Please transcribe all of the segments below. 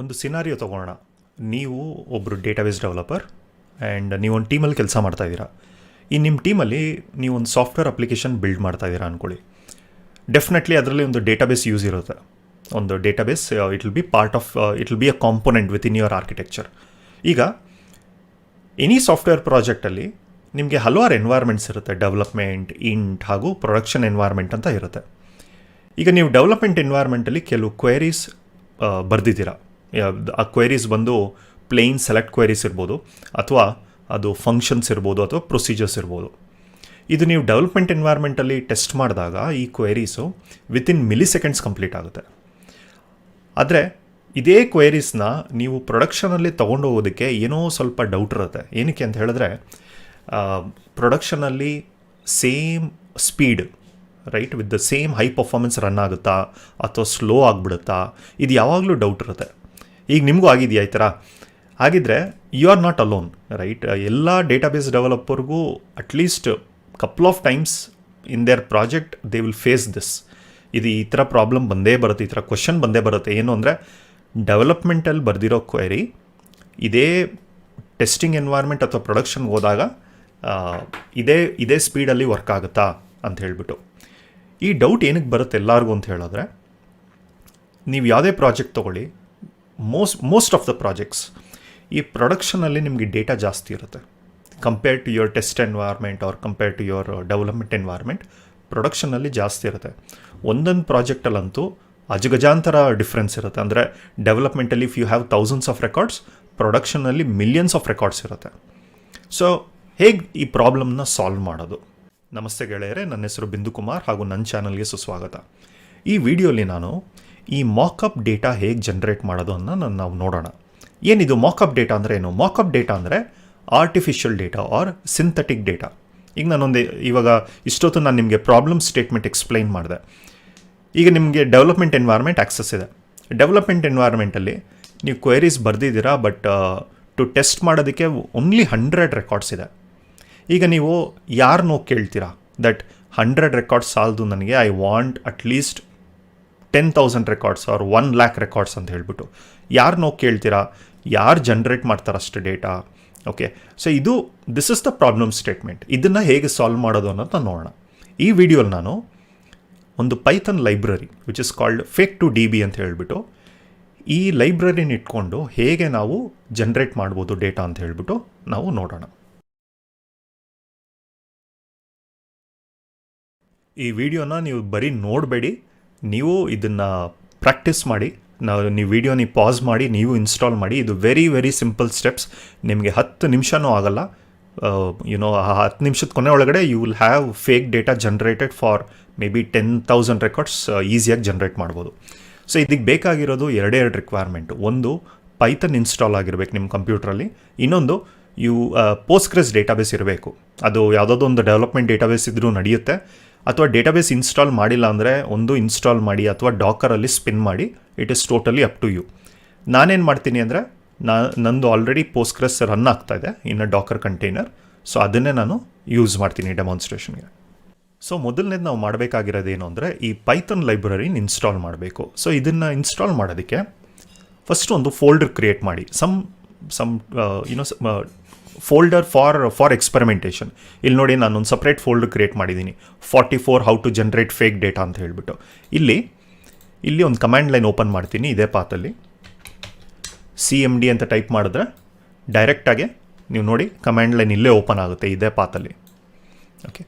ಒಂದು ಸಿನಾರಿಯೋ ತೊಗೊಳ್ಳೋಣ ನೀವು ಒಬ್ಬರು ಡೇಟಾಬೇಸ್ ಡೆವಲಪರ್ ಆ್ಯಂಡ್ ನೀವೊಂದು ಟೀಮಲ್ಲಿ ಕೆಲಸ ಮಾಡ್ತಾ ಇದ್ದೀರಾ. ಈ ನಿಮ್ಮ ಟೀಮಲ್ಲಿ ಒಂದು ಸಾಫ್ಟ್ವೇರ್ ಅಪ್ಲಿಕೇಶನ್ ಬಿಲ್ಡ್ ಮಾಡ್ತಾ ಇದ್ದೀರಾ ಅಂದ್ಕೊಳ್ಳಿ ಡೆಫಿನೆಟ್ಲಿ ಅದರಲ್ಲಿ ಒಂದು ಡೇಟಾಬೇಸ್ ಯೂಸ್ ಇರುತ್ತೆ. ಒಂದು database it will be part of it will be a component with in your architecture ಈಗ ಎನಿ ಸಾಫ್ಟ್ವೇರ್ ಪ್ರಾಜೆಕ್ಟಲ್ಲಿ ನಿಮಗೆ ಹಲವಾರು ಎನ್ವೈರ್ಮೆಂಟ್ಸ್ ಇರುತ್ತೆ. ಡೆವಲಪ್ಮೆಂಟ್ ಇಂಟ್ ಹಾಗೂ ಪ್ರೊಡಕ್ಷನ್ ಎನ್ವೈರ್ಮೆಂಟ್ ಅಂತ ಇರುತ್ತೆ. ಈಗ ನೀವು ಡೆವಲಪ್ಮೆಂಟ್ ಎನ್ವೈರ್ಮೆಂಟಲ್ಲಿ ಕೆಲವು ಕ್ವೆರೀಸ್ ಬರೆದಿದ್ದೀರಾ. ಆ ಕ್ವೆರೀಸ್ ಬಂದು ಪ್ಲೇನ್ ಸೆಲೆಕ್ಟ್ ಕ್ವೆರೀಸ್ ಇರ್ಬೋದು, ಅಥವಾ ಅದು ಫಂಕ್ಷನ್ಸ್ ಇರ್ಬೋದು, ಅಥವಾ ಪ್ರೊಸೀಜರ್ಸ್ ಇರ್ಬೋದು. ಇದು ನೀವು ಡೆವಲಪ್ಮೆಂಟ್ ಎನ್ವೈರ್ಮೆಂಟಲ್ಲಿ ಟೆಸ್ಟ್ ಮಾಡಿದಾಗ ಈ queries within milliseconds complete ಆಗುತ್ತೆ. ಆದರೆ ಇದೇ ಕ್ವೆರೀಸ್ನ ನೀವು ಪ್ರೊಡಕ್ಷನಲ್ಲಿ ತೊಗೊಂಡು ಹೋಗೋದಕ್ಕೆ ಏನೋ ಸ್ವಲ್ಪ ಡೌಟ್ ಇರುತ್ತೆ. ಏನಕ್ಕೆ ಅಂತ ಹೇಳಿದ್ರೆ ಪ್ರೊಡಕ್ಷನಲ್ಲಿ same speed right with the same high performance run ಆಗುತ್ತಾ, ಅಥವಾ ಸ್ಲೋ ಆಗಿಬಿಡುತ್ತಾ, ಇದು ಯಾವಾಗಲೂ ಡೌಟ್ ಇರುತ್ತೆ. ಈಗ ನಿಮಗೂ ಆಗಿದೆಯಾ ಈ ಥರ? ಹಾಗಿದ್ರೆ you are not alone right ಎಲ್ಲ database ಡೆವಲಪರ್ಗೂ at least couple of times in their project they will face this ಇದು ಈ ಥರ ಪ್ರಾಬ್ಲಮ್ ಬಂದೇ ಬರುತ್ತೆ, ಈ ಥರ ಕ್ವಶನ್ ಬಂದೇ ಬರುತ್ತೆ. ಏನು ಅಂದರೆ ಡೆವಲಪ್ಮೆಂಟಲ್ಲಿ ಬರೆದಿರೋ ಕ್ವೆರಿ ಇದೇ ಟೆಸ್ಟಿಂಗ್ ಎನ್ವೈರ್ಮೆಂಟ್ ಅಥವಾ ಪ್ರೊಡಕ್ಷನ್ಗೆ ಹೋದಾಗ ಇದೇ ಇದೇ ಸ್ಪೀಡಲ್ಲಿ ವರ್ಕ್ ಆಗುತ್ತಾ ಅಂತ ಹೇಳಿಬಿಟ್ಟು. ಈ ಡೌಟ್ ಏನಕ್ಕೆ ಬರುತ್ತೆ ಎಲ್ಲರಿಗೂ ಅಂತ ಹೇಳಿದ್ರೆ, ನೀವು ಯಾವುದೇ ಪ್ರಾಜೆಕ್ಟ್ ತೊಗೊಳ್ಳಿ most most of the projects ಈ ಪ್ರೊಡಕ್ಷನಲ್ಲಿ ನಿಮಗೆ ಡೇಟಾ ಜಾಸ್ತಿ ಇರುತ್ತೆ. Compare to your test environment or compare to your development environment ಪ್ರೊಡಕ್ಷನಲ್ಲಿ ಜಾಸ್ತಿ ಇರುತ್ತೆ. ಒಂದೊಂದು ಪ್ರಾಜೆಕ್ಟಲ್ಲಂತೂ ಅಜಗಜಾಂತರ ಡಿಫ್ರೆನ್ಸ್ ಇರುತ್ತೆ. ಅಂದರೆ ಡೆವಲಪ್ಮೆಂಟಲ್ಲಿ if you have thousands of records ಪ್ರೊಡಕ್ಷನಲ್ಲಿ millions of records ಇರುತ್ತೆ. ಸೊ ಹೇಗೆ ಈ ಪ್ರಾಬ್ಲಮ್ನ ಸಾಲ್ವ್ ಮಾಡೋದು? ನಮಸ್ತೆ ಗೆಳೆಯರೆ, ನನ್ನ ಹೆಸರು ಬಿಂದು ಕುಮಾರ್ ಹಾಗೂ ನನ್ನ ಚಾನಲ್ಗೆ ಸುಸ್ವಾಗತ. ಈ ವಿಡಿಯೋಲಿ ನಾನು ಈ ಮಾಕಪ್ ಡೇಟಾ ಹೇಗೆ ಜನ್ರೇಟ್ ನಾನು ನಾವು ನೋಡೋಣ. ಏನಿದು ಮಾಕಪ್ ಡೇಟಾ ಅಂದರೆ ಏನು? ಮಾಕಪ್ ಡೇಟಾ ಅಂದರೆ artificial data or synthetic data ಈಗ ನಾನೊಂದು, ಇವಾಗ ಇಷ್ಟೊತ್ತು ನಾನು ನಿಮಗೆ ಪ್ರಾಬ್ಲಮ್ ಸ್ಟೇಟ್ಮೆಂಟ್ ಎಕ್ಸ್ಪ್ಲೈನ್ ಮಾಡಿದೆ. ಈಗ ನಿಮಗೆ ಡೆವಲಪ್ಮೆಂಟ್ ಎನ್ವೈರ್ಮೆಂಟ್ ಆಕ್ಸಸ್ ಇದೆ. ಡೆವಲಪ್ಮೆಂಟ್ ಎನ್ವೈರ್ಮೆಂಟಲ್ಲಿ ನೀವು ಕ್ವೆರೀಸ್ ಬರೆದಿದ್ದೀರಾ ಬಟ್ ಟು ಟೆಸ್ಟ್ ಮಾಡೋದಕ್ಕೆ ಓನ್ಲಿ ಹಂಡ್ರೆಡ್ ರೆಕಾರ್ಡ್ಸ್ ಇದೆ. ಈಗ ನೀವು ಯಾರನ್ನೋ ಕೇಳ್ತೀರಾ ದಟ್ ಹಂಡ್ರೆಡ್ ರೆಕಾರ್ಡ್ಸ್ ಸಾಲದು ನನಗೆ I want at least ten thousand records or one lakh records ಅಂತ ಹೇಳ್ಬಿಟ್ಟು ಯಾರನ್ನೋ ಕೇಳ್ತೀರಾ? ಯಾರು ಜನ್ರೇಟ್ ಮಾಡ್ತಾರಷ್ಟು ಡೇಟಾ ಓಕೆ ಸೊ ಇದು this is the problem statement ಇದನ್ನು ಹೇಗೆ ಸಾಲ್ವ್ ಮಾಡೋದು ಅನ್ನೋದನ್ನ ನೋಡೋಣ. ಈ ವಿಡಿಯೋಲಿ ನಾನು ಒಂದು Python library which is called fake to D B ಅಂತ ಹೇಳಿಬಿಟ್ಟು, ಈ ಲೈಬ್ರರಿನ ಇಟ್ಕೊಂಡು ಹೇಗೆ ನಾವು ಜನ್ರೇಟ್ ಮಾಡ್ಬೋದು ಡೇಟಾ ಅಂತ ಹೇಳಿಬಿಟ್ಟು ನಾವು ನೋಡೋಣ. ಈ ವಿಡಿಯೋನ ನೀವು ಬರೀ ನೋಡಬೇಡಿ. ನೀವು ಇದನ್ನು ಪ್ರಾಕ್ಟೀಸ್ ಮಾಡಿ, ನಾವು ನೀವು ವಿಡಿಯೋ ನೀವು ಪಾಸ್ ಮಾಡಿ, ನೀವು ಇನ್ಸ್ಟಾಲ್ ಮಾಡಿ, ಇದು ವೆರಿ ವೆರಿ ಸಿಂಪಲ್ ಸ್ಟೆಪ್ಸ್ ನಿಮಗೆ ಹತ್ತು ನಿಮಿಷನೂ ಆಗಲ್ಲ. ಯುನೋ ಆ ಹತ್ತು ನಿಮಿಷದ ಕೊನೆ ಒಳಗಡೆ you will have fake data generated for maybe ten thousand records ಈಸಿಯಾಗಿ ಜನ್ರೇಟ್ ಮಾಡ್ಬೋದು. ಸೊ ಇದಕ್ಕೆ ಬೇಕಾಗಿರೋದು ಎರಡೇ ಎರಡು ರಿಕ್ವೈರ್ಮೆಂಟ್ ಒಂದು ಪೈಥನ್ ಇನ್ಸ್ಟಾಲ್ ಆಗಿರಬೇಕು ನಿಮ್ಮ ಕಂಪ್ಯೂಟ್ರಲ್ಲಿ ಇನ್ನೊಂದು ಯು ಪೋಸ್ಕ್ರೆಸ್ ಡೇಟಾಬೇಸ್ ಇರಬೇಕು. ಅದು ಯಾವುದಾದ್ರು ಒಂದು ಡೆವಲಪ್ಮೆಂಟ್ ಡೇಟಾಬೇಸ್ ಇದ್ದರೂ ನಡೆಯುತ್ತೆ. ಅಥವಾ ಡೇಟಾಬೇಸ್ ಇನ್ಸ್ಟಾಲ್ ಮಾಡಿಲ್ಲ ಅಂದರೆ ಒಂದು ಇನ್ಸ್ಟಾಲ್ ಮಾಡಿ ಅಥವಾ ಡಾಕರಲ್ಲಿ ಸ್ಪಿನ್ ಮಾಡಿ it is totally up to you ನಾನೇನು ಮಾಡ್ತೀನಿ ಅಂದರೆ, ನಾ, ನಂದು ಆಲ್ರೆಡಿ ಪೋಸ್ಕ್ರೆಸ್ ರನ್ ಆಗ್ತಾ ಇದೆ ಇನ್ನು ಡಾಕರ್ ಕಂಟೈನರ್ ಸೊ ಅದನ್ನೇ ನಾನು ಯೂಸ್ ಮಾಡ್ತೀನಿ ಡೆಮಾನ್ಸ್ಟ್ರೇಷನ್ಗೆ ಸೊ ಮೊದಲನೇದು ನಾವು ಮಾಡಬೇಕಾಗಿರೋದೇನು ಅಂದರೆ, ಈ ಪೈಥನ್ ಲೈಬ್ರರಿನ ಇನ್ಸ್ಟಾಲ್ ಮಾಡಬೇಕು. ಸೊ ಇದನ್ನು ಇನ್ಸ್ಟಾಲ್ ಮಾಡೋದಕ್ಕೆ ಫಸ್ಟ್ ಒಂದು ಫೋಲ್ಡರ್ ಕ್ರಿಯೇಟ್ ಮಾಡಿ. Some some you know folder for for experimentation ಇಲ್ಲಿ ನೋಡಿ ನಾನು ಒಂದು ಸಪ್ರೇಟ್ ಫೋಲ್ಡರ್ ಕ್ರಿಯೇಟ್ ಮಾಡಿದ್ದೀನಿ. Forty four how to generate fake data ಅಂತ ಹೇಳಿಬಿಟ್ಟು. ಇಲ್ಲಿ ಇಲ್ಲಿ ಒಂದು ಕಮಾಂಡ್ ಲೈನ್ ಓಪನ್ ಮಾಡ್ತೀನಿ ಇದೇ ಪಾತಲ್ಲಿ ಸಿ ಎಂ ಡಿ ಅಂತ ಟೈಪ್ ಮಾಡಿದ್ರೆ ಡೈರೆಕ್ಟಾಗಿ ನೀವು ನೋಡಿ ಕಮಾಂಡ್ ಲೈನ್ ಇಲ್ಲೇ ಓಪನ್ ಆಗುತ್ತೆ ಇದೇ ಪಾತಲ್ಲಿ ಓಕೆ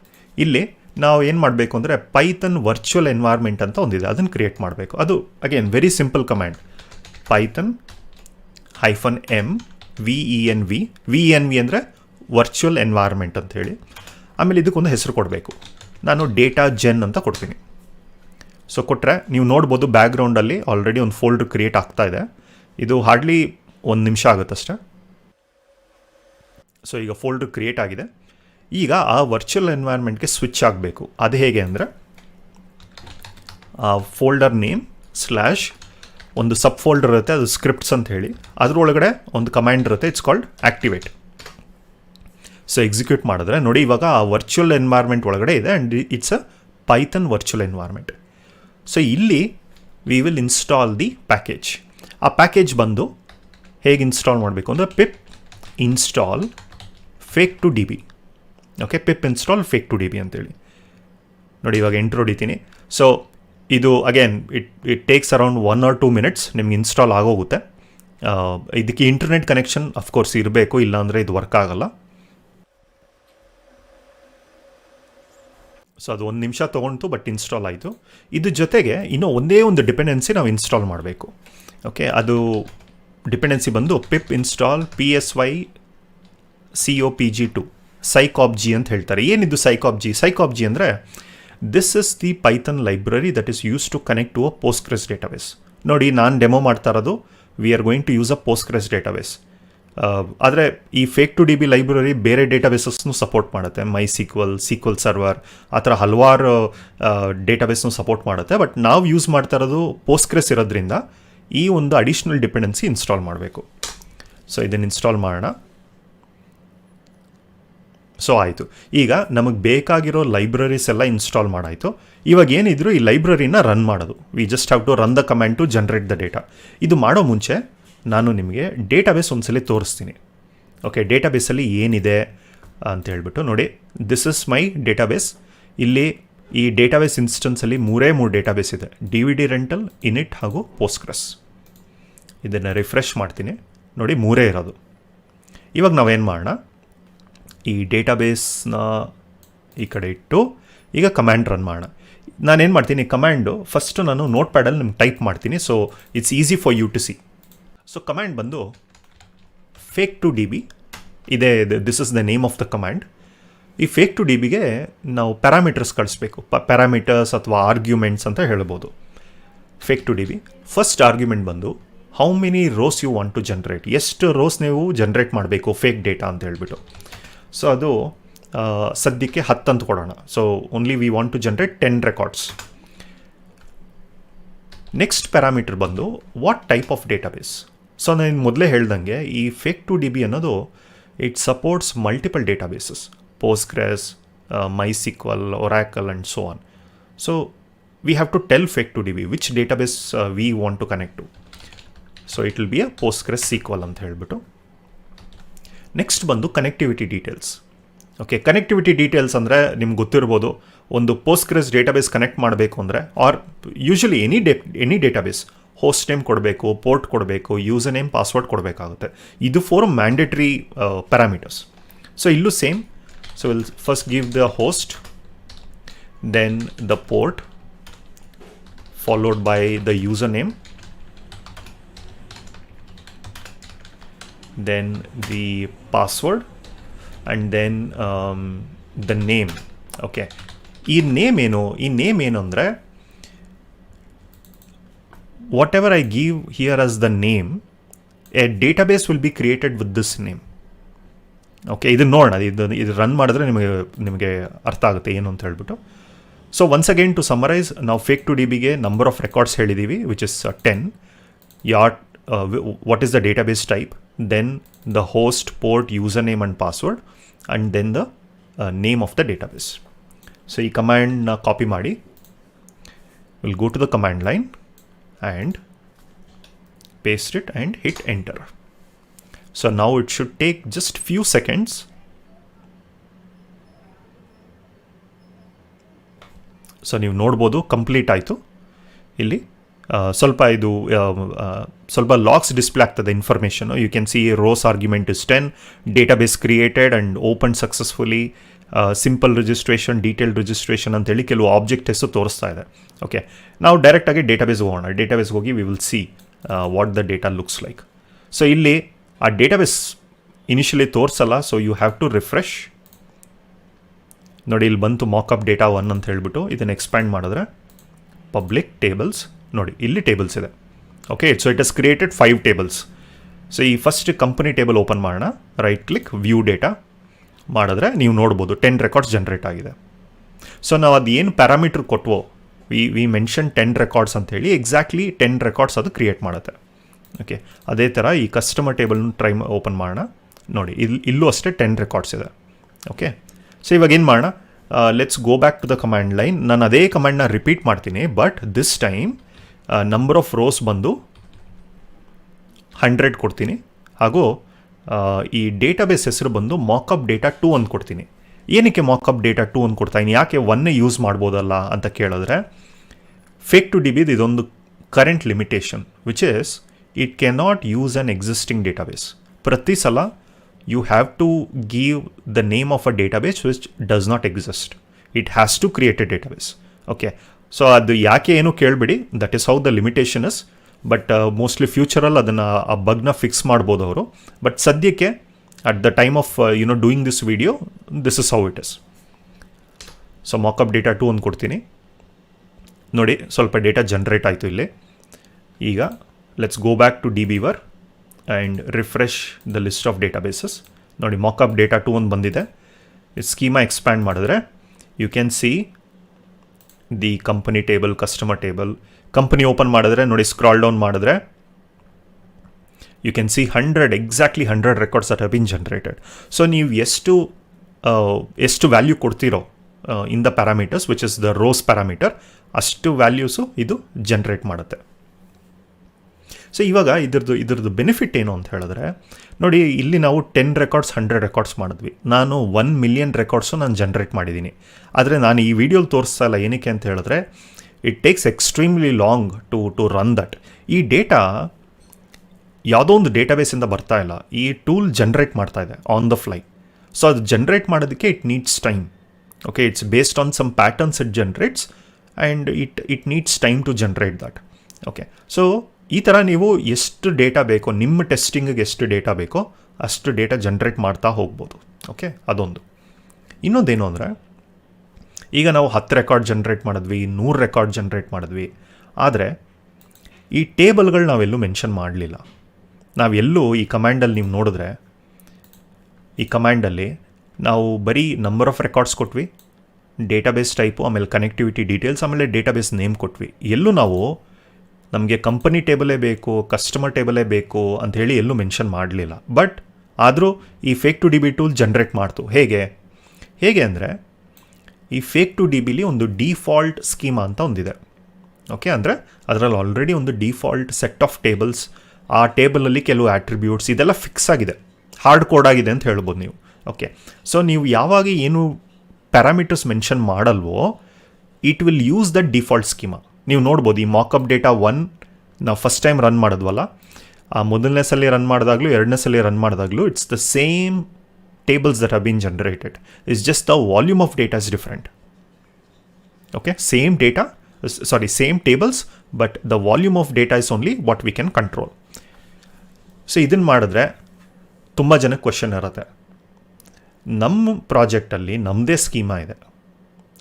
ಇಲ್ಲಿ ನಾವು ಏನು ಮಾಡಬೇಕು ಅಂದರೆ ಪೈಥನ್ ವರ್ಚುವಲ್ ಎನ್ವೈರ್ಮೆಂಟ್ ಅಂತ ಒಂದಿದೆ. ಅದನ್ನು ಕ್ರಿಯೇಟ್ ಮಾಡಬೇಕು. ಅದು again very simple command Python hyphen M V E N V V N V ಅಂದರೆ ವರ್ಚುವಲ್ ಎನ್ವೈರ್ಮೆಂಟ್ ಅಂತ ಹೇಳಿ. ಆಮೇಲೆ ಇದಕ್ಕೊಂದು ಹೆಸರು ಕೊಡಬೇಕು. ನಾನು ಡೇಟಾ ಜೆನ್ ಅಂತ ಕೊಡ್ತೀನಿ. ಸೊ ಕೊಟ್ಟರೆ ನೀವು ನೋಡ್ಬೋದು ಬ್ಯಾಕ್ಗ್ರೌಂಡಲ್ಲಿ ಆಲ್ರೆಡಿ ಒಂದು ಫೋಲ್ಡರ್ ಕ್ರಿಯೇಟ್ ಆಗ್ತಾ ಇದೆ. ಇದು ಹಾರ್ಡ್ಲಿ ಒಂದು ನಿಮಿಷ ಆಗುತ್ತಷ್ಟೆ ಸೊ ಈಗ ಫೋಲ್ಡರ್ ಕ್ರಿಯೇಟ್ ಆಗಿದೆ. ಈಗ ಆ ವರ್ಚುವಲ್ ಎನ್ವೈರ್ಮೆಂಟ್ಗೆ ಸ್ವಿಚ್ ಆಗಬೇಕು. ಅದು ಹೇಗೆ ಅಂದರೆ ಫೋಲ್ಡರ್ ನೇಮ್ ಸ್ಲ್ಯಾಶ್ ಒಂದು ಸಬ್ ಫೋಲ್ಡರ್ ಇರುತ್ತೆ, ಅದು ಸ್ಕ್ರಿಪ್ಟ್ಸ್ ಅಂತ ಹೇಳಿ. ಅದರೊಳಗಡೆ ಒಂದು ಕಮ್ಯಾಂಡ್ ಇರುತ್ತೆ it's called activate so execute ಮಾಡಿದ್ರೆ, ನೋಡಿ ಇವಾಗ ಆ ವರ್ಚುವಲ್ ಎನ್ವೈರ್ಮೆಂಟ್ ಒಳಗಡೆ ಇದೆ and it's a Python virtual environment so ಇಲ್ಲಿ we will install the package ಆ ಪ್ಯಾಕೇಜ್ ಬಂದು ಹೇಗೆ ಇನ್ಸ್ಟಾಲ್ ಮಾಡಬೇಕು ಅಂದರೆ pip install fake to D B okay pip install fake to D B ಅಂತೇಳಿ. ನೋಡಿ ಇವಾಗ ಎಂಟ್ರ್ ಹೊಡಿತೀನಿ. ಸೊ ಇದು again it it takes around one or two minutes ನಿಮ್ಗೆ ಇನ್ಸ್ಟಾಲ್ ಆಗೋಗುತ್ತೆ. ಇದಕ್ಕೆ ಇಂಟರ್ನೆಟ್ ಕನೆಕ್ಷನ್ ಅಫ್ಕೋರ್ಸ್ ಇರಬೇಕು, ಇಲ್ಲಾಂದರೆ ಇದು ವರ್ಕ್ ಆಗಲ್ಲ. ಸೊ ಅದು ಒಂದು ನಿಮಿಷ ತೊಗೊಳ್ತು ಬಟ್ ಇನ್ಸ್ಟಾಲ್ ಆಯಿತು. ಇದ್ರ ಜೊತೆಗೆ ಇನ್ನೂ ಒಂದೇ ಒಂದು ಡಿಪೆಂಡೆನ್ಸಿ ನಾವು ಇನ್ಸ್ಟಾಲ್ ಮಾಡಬೇಕು. ಓಕೆ ಅದು ಡಿಪೆಂಡೆನ್ಸಿ ಬಂದು pip install P S Y C O P G two psycop G ಅಂತ ಹೇಳ್ತಾರೆ. ಏನಿದು ಸೈಕಾಪ್ ಜಿ ಸೈಕಾಪ್ ಜಿ ಅಂದರೆ this is the Python library that is use to connect to a Postgres database ನೋಡಿ, ನಾನು demo ಮಾಡ್ತಾ ಇರೋದು. We are going to use a Postgres database ಆದರೆ ಈ fake to D B library ಬೇರೆ ಡೇಟಾಬೇಸಸ್ನು support ಮಾಡುತ್ತೆ. ಮೈ ಸೀಕ್ವಲ್ ಸೀಕ್ವಲ್ ಸರ್ವರ್ ಆ ಥರ ಹಲವಾರು ಡೇಟಾಬೇಸ್ನು ಸಪೋರ್ಟ್ ಮಾಡುತ್ತೆ. ಬಟ್ ನಾವು ಯೂಸ್ ಮಾಡ್ತಾ ಇರೋದು ಪೋಸ್ಟ್ಗ್ರೆಸ್ ಇರೋದ್ರಿಂದ ಈ ಒಂದು ಅಡಿಷ್ನಲ್ ಡಿಪೆಂಡೆನ್ಸಿ ಇನ್ಸ್ಟಾಲ್ ಮಾಡಬೇಕು. ಸೊ ಇದನ್ನು ಇನ್ಸ್ಟಾಲ್ ಮಾಡೋಣ. ಸೊ ಆಯಿತು. ಈಗ ನಮಗೆ ಬೇಕಾಗಿರೋ ಲೈಬ್ರರೀಸ್ ಎಲ್ಲ ಇನ್ಸ್ಟಾಲ್ ಮಾಡಾಯಿತು. ಇವಾಗ ಏನಿದ್ರು ಈ ಲೈಬ್ರರಿನ ರನ್ ಮಾಡೋದು. We just have to run the command to generate the data ಇದು ಮಾಡೋ ಮುಂಚೆ ನಾನು ನಿಮಗೆ ಡೇಟಾಬೇಸ್ ಒಂದ್ಸಲಿ ತೋರಿಸ್ತೀನಿ. ಓಕೆ ಡೇಟಾಬೇಸಲ್ಲಿ ಏನಿದೆ ಅಂತ ಹೇಳ್ಬಿಟ್ಟು ನೋಡಿ. ದಿಸ್ ಇಸ್ ಮೈ ಡೇಟಾಬೇಸ್ ಇಲ್ಲಿ ಈ ಡೇಟಾಬೇಸ್ ಇನ್ಸ್ಟೆನ್ಸಲ್ಲಿ ಮೂರೇ ಮೂರು ಡೇಟಾಬೇಸ್ ಇದೆ. D V D rental init ಹಾಗೂ ಪೋಸ್ಕ್ರಸ್ ಇದನ್ನು ರಿಫ್ರೆಶ್ ಮಾಡ್ತೀನಿ. ನೋಡಿ, ಮೂರೇ ಇರೋದು. ಇವಾಗ ನಾವೇನು ಮಾಡೋಣ? ಈ ಡೇಟಾಬೇಸ್ನ ಈ ಕಡೆ ಇಟ್ಟು ಈಗ ಕಮ್ಯಾಂಡ್ ರನ್ ಮಾಡೋಣ. ನಾನೇನು ಮಾಡ್ತೀನಿ ಕಮ್ಯಾಂಡು ಫಸ್ಟು ನಾನು ನೋಟ್ ಪ್ಯಾಡಲ್ಲಿ ನಿಮ್ಗೆ ಟೈಪ್ ಮಾಡ್ತೀನಿ. So it's easy for you to see so command ಬಂದು ಫೇಕ್ ಟು ಡಿ ಬಿ ಇದೇ this is the name of the command ಈ ಫೇಕ್ ಟು ಡಿ ಬಿಗೆ ನಾವು ಪ್ಯಾರಾಮೀಟರ್ಸ್ ಕಳಿಸ್ಬೇಕು. ಪ ಪ್ಯಾರಾಮೀಟರ್ಸ್ ಅಥವಾ ಆರ್ಗ್ಯುಮೆಂಟ್ಸ್ ಅಂತ ಹೇಳ್ಬೋದು. Fake to D B first argument ಬಂದು how many rows you want to generate ಎಷ್ಟು ರೋಸ್ ನೀವು ಜನ್ರೇಟ್ ಮಾಡಬೇಕು ಫೇಕ್ ಡೇಟಾ ಅಂತ ಹೇಳ್ಬಿಟ್ಟು. ಸೊ ಅದು ಸದ್ಯಕ್ಕೆ ಹತ್ತು ಅಂತ ಕೊಡೋಣ. So only we want to generate ten records next parameter ಬಂದು what type of database so ನಾನು ಮೊದಲೇ ಹೇಳ್ದಂಗೆ, ಈ ಫೇಕ್ ಟು ಡಿ ಬಿ ಅನ್ನೋದು it supports multiple databases Postgres MySQL Oracle and so on so we have to tell fake to D B which database we want to connect to so it will be a Postgres SQL ಅಂತ ಹೇಳ್ಬಿಟ್ಟು next ಬಂದು connectivity details okay connectivity details ಅಂದರೆ ನಿಮ್ಗೆ ಗೊತ್ತಿರ್ಬೋದು, ಒಂದು Postgres database connect ಮಾಡಬೇಕು ಅಂದರೆ or usually any day any database host name ಕೊಡಬೇಕು ಪೋರ್ಟ್ ಕೊಡಬೇಕು ಯೂಸರ್ ನೇಮ್ ಪಾಸ್ವರ್ಡ್ ಕೊಡಬೇಕಾಗುತ್ತೆ. ಇದು ಫೋರ್ ಮ್ಯಾಂಡೇಟ್ರಿ ಪ್ಯಾರಾಮೀಟರ್ಸ್ ಸೊ ಇಲ್ಲೂ same so will first give the host then the port followed by the user name then the password and then the name. Okay ಈ name ಏನು? ಈ name ಏನು ಅಂದರೆ whatever I give here as the name a database will be created with this name okay ಇದನ್ನು ನೋಡೋಣ. ಇದು ಇದು run ಮಾಡಿದ್ರೆ ನಿಮಗೆ ನಿಮಗೆ ಅರ್ಥ ಆಗುತ್ತೆ ಏನು ಅಂತ ಹೇಳ್ಬಿಟ್ಟು. So once again to summarise ನಾವು ಫೇಕ್ ಟು ಡಿ ಬಿಗೆ ನಂಬರ್ ಆಫ್ ರೆಕಾರ್ಡ್ಸ್ ಹೇಳಿದ್ದೀವಿ which is ten at what is the database type, then the host, port, username, and password, and then the uh, name of the database. So, ಈ ಕಮ್ಯಾಂಡ್ನ copy ಮಾಡಿ will go to the command line and paste it and hit enter. So now it should take just few seconds. So ನೀವು ನೋಡ್ಬೋದು complete ಆಯಿತು ಇಲ್ಲಿ ಆ, ಸ್ವಲ್ಪ ಇದು ಸ್ವಲ್ಪ ಲಾಕ್ಸ್ ಡಿಸ್ಪ್ಲೇ ಆಗ್ತದೆ information you can see rows argument is ten database created and open successfully simple registration detail registration ಅಂತೇಳಿ ಕೆಲವು ಆಬ್ಜೆಕ್ಟ್ ಹೆಸರು ತೋರಿಸ್ತಾ ಇದೆ. ಓಕೆ ನಾವು ಡೈರೆಕ್ಟಾಗಿ ಡೇಟಾಬೇಸ್ ಹೋಗೋಣ. ಡೇಟಾಬೇಸ್ ಹೋಗಿ we will see what the data looks like so ಇಲ್ಲಿ ಆ database initially ತೋರಿಸಲ್ಲ so you have to refresh ನೋಡಿ, ಇಲ್ಲಿ ಬಂತು ಮಾಕಪ್ ಡೇಟಾ ಒನ್ ಅಂತ ಹೇಳ್ಬಿಟ್ಟು ಇದನ್ನು ಎಕ್ಸ್ಪ್ಯಾಂಡ್ ಮಾಡಿದ್ರೆ ಪಬ್ಲಿಕ್ ಟೇಬಲ್ಸ್ ನೋಡಿ, ಇಲ್ಲಿ ಟೇಬಲ್ಸ್ ಇದೆ. Okay so it has created five tables so ಈ ಫಸ್ಟ್ ಕಂಪನಿ ಟೇಬಲ್ ಓಪನ್ ಮಾಡೋಣ. ರೈಟ್ ಕ್ಲಿಕ್ ವ್ಯೂ ಡೇಟಾ ಮಾಡಿದ್ರೆ ನೀವು ನೋಡ್ಬೋದು ಟೆನ್ ರೆಕಾರ್ಡ್ಸ್ ಜನ್ರೇಟ್ ಆಗಿದೆ. ಸೊ ನಾವು ಅದು ಏನು parameter ಕೊಟ್ವೋ we we mention ten records ಅಂತ ಹೇಳಿ ಎಕ್ಸಾಕ್ಟ್ಲಿ ಟೆನ್ ರೆಕಾರ್ಡ್ಸ್ ಅದು ಕ್ರಿಯೇಟ್ ಮಾಡುತ್ತೆ. ಓಕೆ ಅದೇ ಥರ ಈ ಕಸ್ಟಮರ್ ಟೇಬಲ್ನ ಟ್ರೈ ಓಪನ್ ಮಾಡೋಣ. ನೋಡಿ ಇಲ್ಲಿ ಇಲ್ಲೂ ಅಷ್ಟೇ ಟೆನ್ ರೆಕಾರ್ಡ್ಸ್ ಇದೆ. ಓಕೆ ಸೊ ಇವಾಗ ಏನು ಮಾಡೋಣ? Let's go back to the command line ನಾನು ಅದೇ ಕಮಾಂಡ್ನ ರಿಪೀಟ್ ಮಾಡ್ತೀನಿ but this time number of rows ಬಂದು ಹಂಡ್ರೆಡ್ ಕೊಡ್ತೀನಿ. ಹಾಗೂ ಈ ಡೇಟಾಬೇಸ್ ಹೆಸರು ಬಂದು ಮಾಕಪ್ ಡೇಟಾ ಟೂ ಅಂತ ಕೊಡ್ತೀನಿ. ಏನಕ್ಕೆ ಮಾಕಪ್ ಡೇಟಾ ಟೂ ಅಂತ ಕೊಡ್ತಾ ಇನ್ನು ಯಾಕೆ ಒನ್ನೇ ಯೂಸ್ ಮಾಡ್ಬೋದಲ್ಲ ಅಂತ ಕೇಳಿದ್ರೆ ಫೇಕ್ ಟು ಡಿ ಬಿದು ಇದೊಂದು current limitation which is it can not use an existing database ಪ್ರತಿ ಸಲ you have to give the name of a database which does not exist it has to create a database okay so ಅದು ಯಾಕೆ ಏನು ಕೇಳಬೇಡಿ. That is how the limitation is but mostly ಫ್ಯೂಚರಲ್ಲಿ ಅದನ್ನು ಆ ಬಗ್ನ fix ಮಾಡ್ಬೋದು ಅವರು. ಬಟ್ ಸದ್ಯಕ್ಕೆ at the time of you know doing this video this is how it is so mockup data two ಒಂದು ಕೊಡ್ತೀನಿ. ನೋಡಿ, ಸ್ವಲ್ಪ ಡೇಟಾ ಜನ್ರೇಟ್ ಆಯಿತು ಇಲ್ಲಿ. ಈಗ let's go back to DBeaver and refresh the list of databases ನೋಡಿ mockup data two ಒಂದು ಬಂದಿದೆ. ಸ್ಕೀಮಾ ಎಕ್ಸ್ಪ್ಯಾಂಡ್ ಮಾಡಿದ್ರೆ you can see the company table customer table company open ಮಾಡಿದ್ರೆ, ನೋಡಿ ಸ್ಕ್ರಾಲ್ ಡೌನ್ ಮಾಡಿದ್ರೆ you can see hundred exactly hundred records are have been generated so ನೀವು ಎಷ್ಟು ಎಷ್ಟು value ಕೊಡ್ತೀರೋ in the parameters which is the rows parameter ಅಷ್ಟು values ಇದು generate ಮಾಡುತ್ತೆ. So ಇವಾಗ ಇದ್ರದ್ದು ಇದ್ರದ್ದು ಬೆನಿಫಿಟ್ ಏನು ಅಂತ ಹೇಳಿದ್ರೆ ನೋಡಿ, ಇಲ್ಲಿ ನಾವು ಟೆನ್ ರೆಕಾರ್ಡ್ಸ್ ಹಂಡ್ರೆಡ್ ರೆಕಾರ್ಡ್ಸ್ ಮಾಡಿದ್ವಿ. ನಾನು ಒನ್ ಮಿಲಿಯನ್ ರೆಕಾರ್ಡ್ಸು ನಾನು ಜನ್ರೇಟ್ ಮಾಡಿದ್ದೀನಿ. ಆದರೆ ನಾನು ಈ ವಿಡಿಯೋಲಿ ತೋರಿಸ್ತಾ ಇಲ್ಲ. ಏನಕ್ಕೆ ಅಂತ ಹೇಳಿದ್ರೆ it takes extremely long to to run that ಈ ಡೇಟಾ ಯಾವುದೋ ಒಂದು ಡೇಟಾಬೇಸಿಂದ ಬರ್ತಾ ಇಲ್ಲ. ಈ ಟೂಲ್ ಜನ್ರೇಟ್ ಮಾಡ್ತಾ ಇದೆ ಆನ್ ದ ಫ್ಲೈ ಸೊ ಅದು ಜನ್ರೇಟ್ ಮಾಡೋದಕ್ಕೆ it needs time okay it's based on some patterns it generates and it it needs time to generate that okay so ಈ ಥರ ನೀವು ಎಷ್ಟು ಡೇಟಾ ಬೇಕೋ, ನಿಮ್ಮ ಟೆಸ್ಟಿಂಗಿಗೆ ಎಷ್ಟು ಡೇಟಾ ಬೇಕೋ ಅಷ್ಟು ಡೇಟಾ ಜನ್ರೇಟ್ ಮಾಡ್ತಾ ಹೋಗ್ಬೋದು. ಓಕೆ ಅದೊಂದು. ಇನ್ನೊಂದೇನು ಅಂದರೆ, ಈಗ ನಾವು ಹತ್ತು ರೆಕಾರ್ಡ್ ಜನ್ರೇಟ್ ಮಾಡಿದ್ವಿ, ನೂರು ರೆಕಾರ್ಡ್ ಜನ್ರೇಟ್ ಮಾಡಿದ್ವಿ. ಆದರೆ, ಈ ಟೇಬಲ್ಗಳು ನಾವೆಲ್ಲೂ ಮೆನ್ಷನ್ ಮಾಡಲಿಲ್ಲ. ನಾವೆಲ್ಲೂ ಈ ಕಮ್ಯಾಂಡಲ್ಲಿ ನೀವು ನೋಡಿದ್ರೆ, ಈ ಕಮ್ಯಾಂಡಲ್ಲಿ ನಾವು ಬರೀ ನಂಬರ್ ಆಫ್ ರೆಕಾರ್ಡ್ಸ್ ಕೊಟ್ವಿ ಡೇಟಾಬೇಸ್ ಟೈಪು ಆಮೇಲೆ ಕನೆಕ್ಟಿವಿಟಿ ಡೀಟೇಲ್ಸ್ ಆಮೇಲೆ ಡೇಟಾಬೇಸ್ ನೇಮ್ ಕೊಟ್ವಿ. ಎಲ್ಲೂ ನಾವು ನಮಗೆ ಕಂಪನಿ ಟೇಬಲೇ ಬೇಕು ಕಸ್ಟಮರ್ ಟೇಬಲೇ ಬೇಕು ಅಂತ ಹೇಳಿ ಎಲ್ಲೂ ಮೆನ್ಷನ್ ಮಾಡಲಿಲ್ಲ. ಬಟ್ ಆದರೂ ಈ fake to D B tool generate ಮಾಡ್ತು. ಹೇಗೆ? ಹೇಗೆ ಅಂದರೆ ಈ ಫೇಕ್ ಟು ಡಿ ಬಿಲಿ ಒಂದು ಡಿಫಾಲ್ಟ್ ಸ್ಕೀಮಾ ಅಂತ ಒಂದಿದೆ. ಓಕೆ ಅಂದರೆ ಅದರಲ್ಲಿ ಆಲ್ರೆಡಿ ಒಂದು ಡಿಫಾಲ್ಟ್ ಸೆಟ್ ಆಫ್ ಟೇಬಲ್ಸ್ ಆ ಟೇಬಲಲ್ಲಿ ಕೆಲವು ಆಟ್ರಿಬ್ಯೂಟ್ಸ್ ಇದೆಲ್ಲ ಫಿಕ್ಸ್ ಆಗಿದೆ. ಹಾರ್ಡ್ ಕೋಡ್ ಆಗಿದೆ ಅಂತ ಹೇಳ್ಬೋದು ನೀವು. ಓಕೆ ಸೊ ನೀವು ಯಾವಾಗ ಏನು parameters mention ಮಾಡಲ್ವೋ it will use the default schema ನೀವು ನೋಡ್ಬೋದು ಈ ಮಾಕಪ್ ಡೇಟಾ ಒನ್ ನಾವು ಫಸ್ಟ್ ಟೈಮ್ ರನ್ ಮಾಡಿದ್ವಲ್ಲ, ಆ ಮೊದಲನೇ ಸಲ ರನ್ ಮಾಡಿದಾಗಲೂ ಎರಡನೇ ಸಲ run ಮಾಡಿದಾಗಲೂ it's the same tables that have been generated it's just the volume of data is different okay same data sorry same tables but the volume of data is only what we can control so ಇದನ್ನು ಮಾಡಿದ್ರೆ ತುಂಬ ಜನಕ್ಕೆ question ಇರುತ್ತೆ. ನಮ್ಮ ಪ್ರಾಜೆಕ್ಟಲ್ಲಿ ನಮ್ಮದೇ schema ಇದೆ.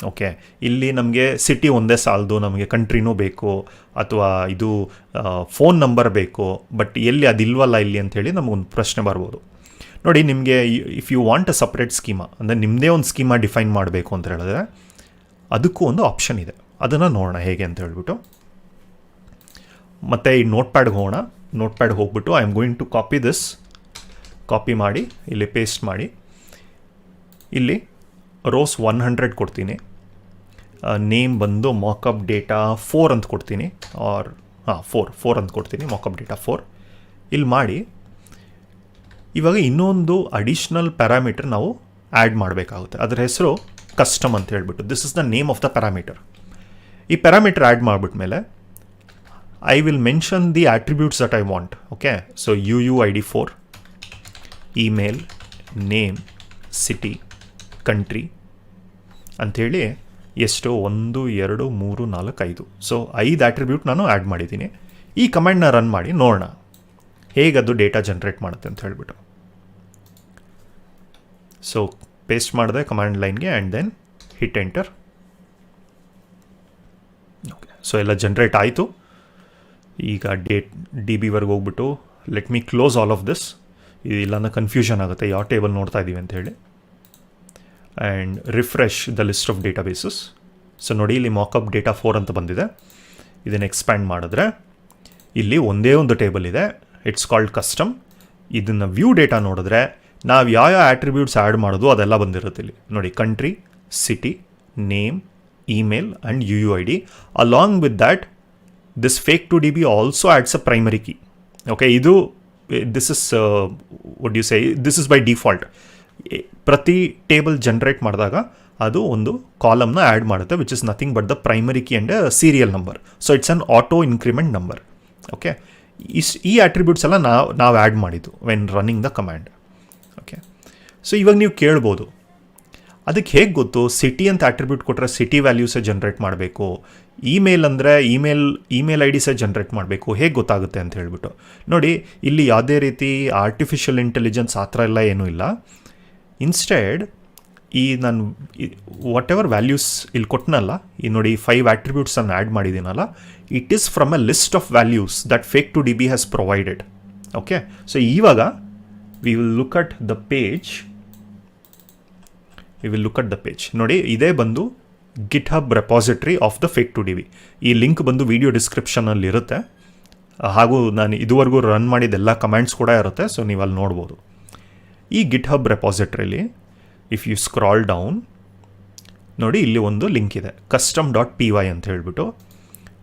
Okay ಇಲ್ಲಿ ನಮಗೆ ಸಿಟಿ ಒಂದೇ ಸಾಲದು, ನಮಗೆ ಕಂಟ್ರಿನೂ ಬೇಕು, ಅಥವಾ ಇದು ಫೋನ್ ನಂಬರ್ ಬೇಕು ಬಟ್ ಎಲ್ಲಿ ಅದಿಲ್ವಲ್ಲ ಇಲ್ಲಿ ಅಂಥೇಳಿ ನಮಗೊಂದು ಪ್ರಶ್ನೆ ಬರ್ಬೋದು. ನೋಡಿ, ನಿಮಗೆ if you want a separate schema ಅಂದರೆ ನಿಮ್ಮದೇ ಒಂದು ಸ್ಕೀಮಾ ಡಿಫೈನ್ ಮಾಡಬೇಕು ಅಂತ ಹೇಳಿದ್ರೆ, ಅದಕ್ಕೂ ಒಂದು ಆಪ್ಷನ್ ಇದೆ. ಅದನ್ನು ನೋಡೋಣ ಹೇಗೆ ಅಂತ ಹೇಳಿಬಿಟ್ಟು. ಮತ್ತು ಈ ನೋಟ್ ಪ್ಯಾಡ್ಗೆ ಹೋಗೋಣ. ನೋಟ್ ಪ್ಯಾಡ್ ಹೋಗ್ಬಿಟ್ಟು I am going to copy this copy ಮಾಡಿ, ಇಲ್ಲಿ ಪೇಸ್ಟ್ ಮಾಡಿ. ಇಲ್ಲಿ ರೋಸ್ ಒನ್ ಹಂಡ್ರೆಡ್ ಕೊಡ್ತೀನಿ. ನೇಮ್ ಬಂದು ಮಾಕಪ್ ಡೇಟಾ ಫೋರ್ ಅಂತ ಕೊಡ್ತೀನಿ. ಆರ್ ಹಾಂ ಫೋರ್ ಫೋರ್ ಅಂತ ಕೊಡ್ತೀನಿ ಮಾಕಪ್ ಡೇಟಾ ಫೋರ್ ಇಲ್ಲಿ ಮಾಡಿ, ಇವಾಗ ಇನ್ನೊಂದು ಅಡಿಷ್ನಲ್ ಪ್ಯಾರಾಮೀಟರ್ ನಾವು ಆ್ಯಡ್ ಮಾಡಬೇಕಾಗುತ್ತೆ. ಅದರ ಹೆಸರು ಕಸ್ಟಮ್ ಅಂತ ಹೇಳಿಬಿಟ್ಟು. This is the name of the parameter ಈ parameter add ಮಾಡಿಬಿಟ್ಮೇಲೆ I will mention the attributes that I want okay so U U I D four email name city country ಅಂಥೇಳಿ ಎಷ್ಟು ಒಂದು, ಎರಡು, ಮೂರು, ನಾಲ್ಕು, ಐದು. ಸೊ ಐದು ಆಟ್ರಿಬ್ಯೂಟ್ ನಾನು ಆ್ಯಡ್ ಮಾಡಿದ್ದೀನಿ. ಈ ಕಮೆಂಡ್ನ ರನ್ ಮಾಡಿ ನೋಡೋಣ. ಹೇಗೆ ಹೇಗದು ಡೇಟಾ ಜನ್ರೇಟ್ ಮಾಡುತ್ತೆ ಅಂತ ಹೇಳಿಬಿಟ್ಟು. ಸೊ ಪೇಸ್ಟ್ ಮಾಡಿದೆ ಕಮಾಂಡ್ ಲೈನ್ಗೆ and then hit enter okay so ಎಲ್ಲ ಜನ್ರೇಟ್ ಆಯಿತು. ಈಗ ಡೇಟ್ ಡಿ ಬಿವರೆಗೆ ಹೋಗ್ಬಿಟ್ಟು let me close all of this ಇದು ಇಲ್ಲಾಂದ್ರೆ ಕನ್ಫ್ಯೂಷನ್ ಆಗುತ್ತೆ. ಯಾವ ಟೇಬಲ್ ನೋಡ್ತಾ ಇದ್ದೀವಿ ಅಂತ ಹೇಳಿ. And refresh the list of databases so ನೋಡಿ ಇಲ್ಲಿ ಮಾಕಪ್ ಡೇಟಾ ಫೋರ್ ಅಂತ ಬಂದಿದೆ. ಇದನ್ನು ಎಕ್ಸ್ಪ್ಯಾಂಡ್ ಮಾಡಿದ್ರೆ ಇಲ್ಲಿ ಒಂದೇ ಒಂದು ಟೇಬಲ್ ಇದೆ. ಇಟ್ಸ್ ಕಾಲ್ಡ್ ಕಸ್ಟಮ್ ಇದನ್ನು ವ್ಯೂ ಡೇಟಾ ನೋಡಿದ್ರೆ ನಾವು ಯಾವ ಯಾವ ಆಟ್ರಿಬ್ಯೂಟ್ಸ್ ಆ್ಯಡ್ ಮಾಡೋದು ಅದೆಲ್ಲ ಬಂದಿರುತ್ತೆ ಇಲ್ಲಿ. ನೋಡಿ country city name email and U U I D along with that this fake to D B also adds a primary key okay ಇದು this is would you say this is by default ಪ್ರತಿ table generate ಮಾಡಿದಾಗ ಅದು ಒಂದು ಕಾಲಮ್ನ add ಮಾಡುತ್ತೆ which is nothing but the primary key and serial number so it's an auto increment number okay is ಈ attributes ಎಲ್ಲ ನಾವು ನಾವು ಆ್ಯಡ್ ಮಾಡಿದ್ದು when running the command okay so ಇವಾಗ ನೀವು ಕೇಳ್ಬೋದು. ಅದಕ್ಕೆ ಹೇಗೆ ಗೊತ್ತು? ಸಿಟಿ ಅಂತ ಆಟ್ರಿಬ್ಯೂಟ್ ಕೊಟ್ಟರೆ ಸಿಟಿ ವ್ಯಾಲ್ಯೂಸೇ ಜನ್ರೇಟ್ ಮಾಡಬೇಕು? ಇಮೇಲ್ ಅಂದರೆ ಇಮೇಲ್ ಇಮೇಲ್ ಐ ಡಿಸೇ ಜನ್ರೇಟ್ ಮಾಡಬೇಕು? ಹೇಗೆ ಗೊತ್ತಾಗುತ್ತೆ ಅಂತ ಹೇಳ್ಬಿಟ್ಟು. ನೋಡಿ, ಇಲ್ಲಿ ಯಾವುದೇ ರೀತಿ ಆರ್ಟಿಫಿಷಿಯಲ್ ಇಂಟೆಲಿಜೆನ್ಸ್ ಆ ಥರ ಎಲ್ಲ ಏನೂ ಇಲ್ಲ. ಇನ್ಸ್ಟೆಡ್ ಈ ನಾನು ವಾಟ್ ಎವರ್ ವ್ಯಾಲ್ಯೂಸ್ ಇಲ್ಲಿ ಕೊಟ್ಟನಲ್ಲ, ಈ ನೋಡಿ ಫೈವ್ ಆಟ್ರಿಬ್ಯೂಟ್ಸನ್ನು add ಮಾಡಿದ್ದೀನಲ್ಲ it is from a list of values that fake to D B has provided okay so ಇವಾಗ we will look at the page we will look at the page ನೋಡಿ, ಇದೇ ಬಂದು GitHub repository of the fake to D B ಈ link ಬಂದು video ಡಿಸ್ಕ್ರಿಪ್ಷನಲ್ಲಿ ಇರುತ್ತೆ ಹಾಗೂ ನಾನು ಇದುವರೆಗೂ ರನ್ ಮಾಡಿದ ಎಲ್ಲ ಕಮೆಂಟ್ಸ್ ಕೂಡ ಇರುತ್ತೆ ಸೊ ನೀವು ಅಲ್ಲಿ ನೋಡ್ಬೋದು. ಈ ಗಿಟ್ ಹಬ್ ರೆಪಾಸಿಟ್ರಿಲಿ ಇಫ್ ಯು ಸ್ಕ್ರಾಲ್ ಡೌನ್ ನೋಡಿ ಇಲ್ಲಿ ಒಂದು ಲಿಂಕ್ ಇದೆ. ಕಸ್ಟಮ್ ಡಾಟ್ ಪಿ ವೈ ಅಂತ ಹೇಳ್ಬಿಟ್ಟು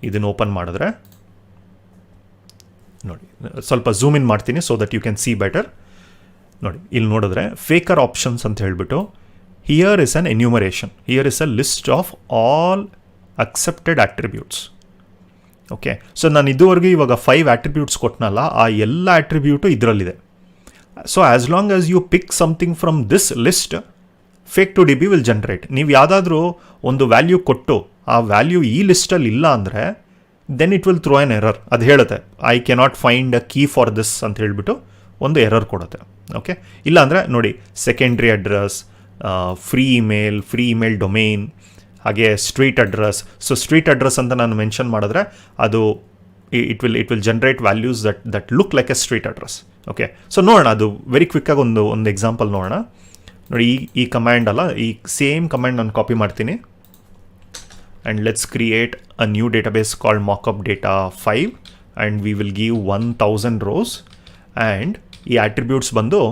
ಇದನ್ನು ಓಪನ್ ಮಾಡಿದ್ರೆ ನೋಡಿ, ಸ್ವಲ್ಪ ಝೂಮ್ ಇನ್ ಮಾಡ್ತೀನಿ so that you can see better ನೋಡಿ, ಇಲ್ಲಿ ನೋಡಿದ್ರೆ ಫೇಕರ್ ಆಪ್ಷನ್ಸ್ ಅಂತ ಹೇಳ್ಬಿಟ್ಟು here is an enumeration here is a list of all accepted attributes okay so ನಾನು ಇದುವರೆಗೂ ಇವಾಗ ಫೈವ್ ಆಟ್ರಿಬ್ಯೂಟ್ಸ್ ಕೊಟ್ಟನಲ್ಲ ಆ ಎಲ್ಲ ಆಟ್ರಿಬ್ಯೂಟು ಇದರಲ್ಲಿದೆ. So as long as you pick something from this list fake to D B will generate ನೀವು ಯಾವುದಾದ್ರೂ ಒಂದು value ಕೊಟ್ಟು ಆ ವ್ಯಾಲ್ಯೂ ಈ ಲಿಸ್ಟಲ್ಲಿ ಇಲ್ಲ ಅಂದರೆ then it will throw an error ಅದು ಹೇಳುತ್ತೆ. I cannot find a key for this ಅಂತ ಹೇಳಿಬಿಟ್ಟು ಒಂದು ಎರರ್ ಕೊಡುತ್ತೆ. ಓಕೆ ಇಲ್ಲಾಂದರೆ ನೋಡಿ secondary address free email free email domain ಹಾಗೆ street address so street address ಅಂತ ನಾನು ಮೆನ್ಷನ್ ಮಾಡಿದ್ರೆ ಅದು it will it will generate values that that look like a street address okay so ನೋಡೋಣ, ಅದು ವೆರಿ ಕ್ವಿಕ್ಕಾಗಿ ಒಂದು ಒಂದು ಎಕ್ಸಾಂಪಲ್ ನೋಡೋಣ. ನೋಡಿ, ಈ ಈ ಕಮ್ಯಾಂಡ್ ಅಲ್ಲ, ಈ ಸೇಮ್ ಕಮ್ಯಾಂಡ್ ನಾನು ಕಾಪಿ ಮಾಡ್ತೀನಿ. And let's create a new database called mockup data five and we will give one thousand rows and ಈ ಆಟ್ರಿಬ್ಯೂಟ್ಸ್ ಬಂದು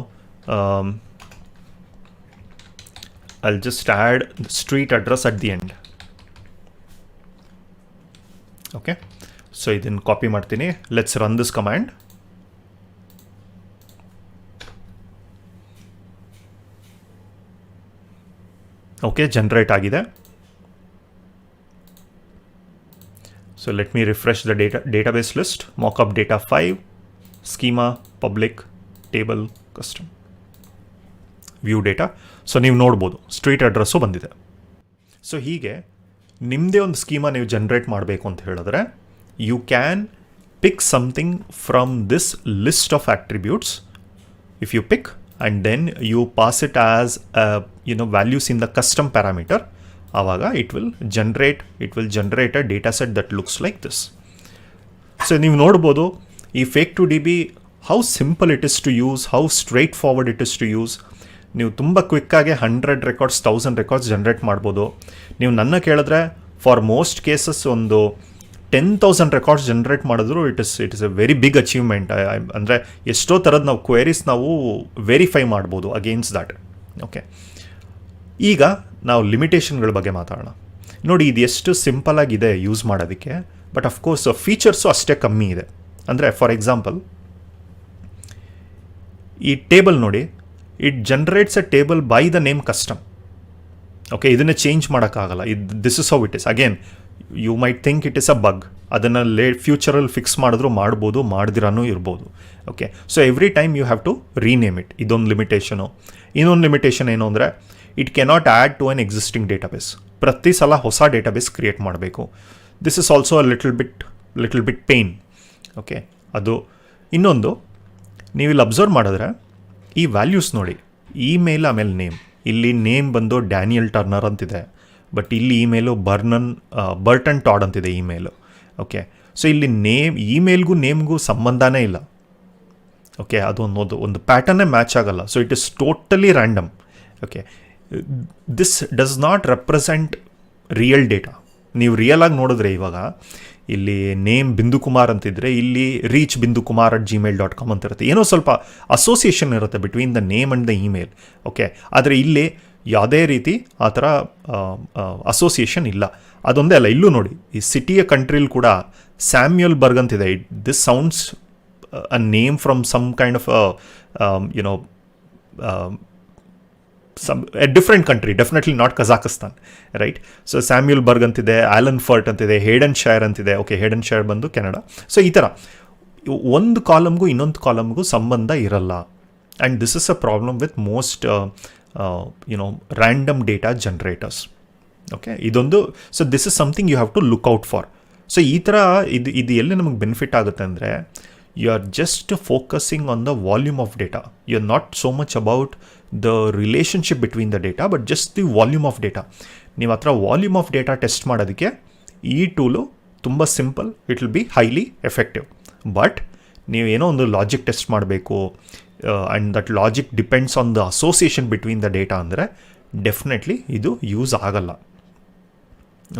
I'll just add street address at the end end. So, ಇದನ್ನು copy ಮಾಡ್ತೀನಿ. Let's run this command okay generate ಆಗಿದೆ. So let me refresh the data database list mockup data five schema public table custom view data so ನೀವು ನೋಡ್ಬೋದು. Street address ಬಂದಿದೆ. So ಹೀಗೆ ನಿಮ್ಮದೇ ಒಂದು schema ನೀವು ಜನ್ರೇಟ್ ಮಾಡಬೇಕು ಅಂತ ಹೇಳಿದ್ರೆ you can pick something from this list of attributes if you pick and then you pass it as you know values in the custom parameter ಆವಾಗ it will generate it will generate a data set that looks like this so ನೀವು ನೋಡ್ಬೋದು, ಈ fake to D B how simple it is to use how straightforward it is to use ನೀವು ತುಂಬ ಕ್ವಿಕ್ಕಾಗಿ hundred records thousand records generate ಮಾಡ್ಬೋದು. ನೀವು ನನ್ನ ಕೇಳಿದ್ರೆ for most cases ಒಂದು ಟೆನ್ ತೌಸಂಡ್ ರೆಕಾರ್ಡ್ಸ್ ಜನರೇಟ್ ಮಾಡಿದ್ರು it is it is a very big achievement ಅಂದರೆ ಎಷ್ಟೋ ಥರದ ನಾವು ಕ್ವೆರೀಸ್ ನಾವು ವೆರಿಫೈ ಮಾಡ್ಬೋದು ಅಗೇನ್ಸ್ಟ್ ದಟ್ ಓಕೆ ಈಗ ನಾವು ಲಿಮಿಟೇಷನ್ಗಳ ಬಗ್ಗೆ ಮಾತಾಡೋಣ. ನೋಡಿ, ಇದು ಎಷ್ಟು ಸಿಂಪಲ್ ಆಗಿದೆ ಯೂಸ್ ಮಾಡೋದಕ್ಕೆ ಬಟ್ ಅಫ್ಕೋರ್ಸ್ ಫೀಚರ್ಸು ಅಷ್ಟೇ ಕಮ್ಮಿ ಇದೆ. ಅಂದರೆ ಫಾರ್ ಎಕ್ಸಾಂಪಲ್ ಈ ಟೇಬಲ್ ನೋಡಿ it generates a table by the name custom okay ಇದನ್ನೇ ಚೇಂಜ್ ಮಾಡೋಕ್ಕಾಗಲ್ಲ. ಇದು this is how it is again you might think it is a bug ಅದನ್ನು ಲೇ ಫ್ಯೂಚರಲ್ಲಿ ಫಿಕ್ಸ್ ಮಾಡಿದ್ರು ಮಾಡ್ಬೋದು, ಮಾಡ್ದಿರಾನೂ ಇರ್ಬೋದು. Okay so every time you have to rename it ಇದೊಂದು ಲಿಮಿಟೇಷನು ಇನ್ನೊಂದು ಲಿಮಿಟೇಷನ್ ಏನು ಅಂದರೆ it cannot add to an existing database ಪ್ರತಿ ಸಲ ಹೊಸ ಡೇಟಾಬೇಸ್ ಕ್ರಿಯೇಟ್ ಮಾಡಬೇಕು. This is also a little bit little bit pain okay ಅದು ಇನ್ನೊಂದು ನೀವು ಇಲ್ಲಿ ಅಬ್ಸರ್ವ್ ಮಾಡಿದ್ರೆ, ಈ ವ್ಯಾಲ್ಯೂಸ್ ನೋಡಿ. ಇಮೇಲ್ ಆಮೇಲೆ ನೇಮ್ ಇಲ್ಲಿ ನೇಮ್ ಬಂದು ಡ್ಯಾನಿಯಲ್ ಟರ್ನರ್ ಅಂತಿದೆ. ಬಟ್ ಇಲ್ಲಿ ಇಮೇಲು ಬರ್ನನ್ ಬರ್ಟನ್ ಟಾಡ್ ಅಂತಿದೆ ಇಮೇಲು ಓಕೆ ಸೊ ಇಲ್ಲಿ ನೇಮ್ ಇಮೇಲ್ಗೂ ನೇಮ್ಗೂ ಸಂಬಂಧನೇ ಇಲ್ಲ. ಓಕೆ ಅದು ಒಂದು ಒಂದು ಪ್ಯಾಟರ್ನೇ ಮ್ಯಾಚ್ ಆಗಲ್ಲ. So it is totally random okay this does not represent real data ನೀವು ರಿಯಲ್ ಆಗಿ ನೋಡಿದ್ರೆ ಇವಾಗ, ಇಲ್ಲಿ ನೇಮ್ ಬಿಂದು ಕುಮಾರ್ ಅಂತಿದ್ರೆ ಇಲ್ಲಿ reach Bindu Kumar at Gmail dot com ಅಂತ ಇರುತ್ತೆ ಏನೋ ಸ್ವಲ್ಪ ಅಸೋಸಿಯೇಷನ್ ಇರುತ್ತೆ between the name and the email okay ಆದರೆ ಇಲ್ಲಿ ಯಾವುದೇ ರೀತಿ ಆ ಥರ ಅಸೋಸಿಯೇಷನ್ ಇಲ್ಲ. ಅದೊಂದೇ ಅಲ್ಲ, ಇಲ್ಲೂ ನೋಡಿ, ಈ ಸಿಟಿಯ ಕಂಟ್ರೀಲಿ ಕೂಡ ಸ್ಯಾಮ್ಯುಯಲ್ ಬರ್ಗ್ ಅಂತಿದೆ. It this sounds a name from some kind of you know some a different country definitely not Kazakhstan right? So Samuel Berg ಅಂತಿದೆ ಆಲನ್ ಫರ್ಟ್ ಅಂತಿದೆ ಹೇಡನ್ ಶೈರ್ ಅಂತಿದೆ. ಓಕೆ ಹೇಡನ್ ಶೈರ್ ಬಂದು Canada so ಈ ಥರ. ಒಂದು ಕಾಲಮ್ಗೂ ಇನ್ನೊಂದು ಕಾಲಮ್ಗೂ ಸಂಬಂಧ ಇರಲ್ಲ. And this is a problem with most you know random data generators okay ಇದೊಂದು so this is something you have to look out for so ಈ ಥರ ಇದು ಇದು ಎಲ್ಲಿ ನಮಗೆ ಬೆನಿಫಿಟ್ ಆಗುತ್ತೆ ಅಂದರೆ you are just focusing on the volume of data you are not so much about the relationship between the data but just the volume of data ನೀವು ಹತ್ರ ವಾಲ್ಯೂಮ್ ಆಫ್ ಡೇಟಾ ಟೆಸ್ಟ್ ಮಾಡೋದಕ್ಕೆ ಈ tool ತುಂಬ simple it will be highly effective but ನೀವು ಏನೋ ಒಂದು logic test ಮಾಡಬೇಕು and that logic depends on the association between the data ಅಂದರೆ ಡೆಫಿನೆಟ್ಲಿ ಇದು ಯೂಸ್ ಆಗಲ್ಲ.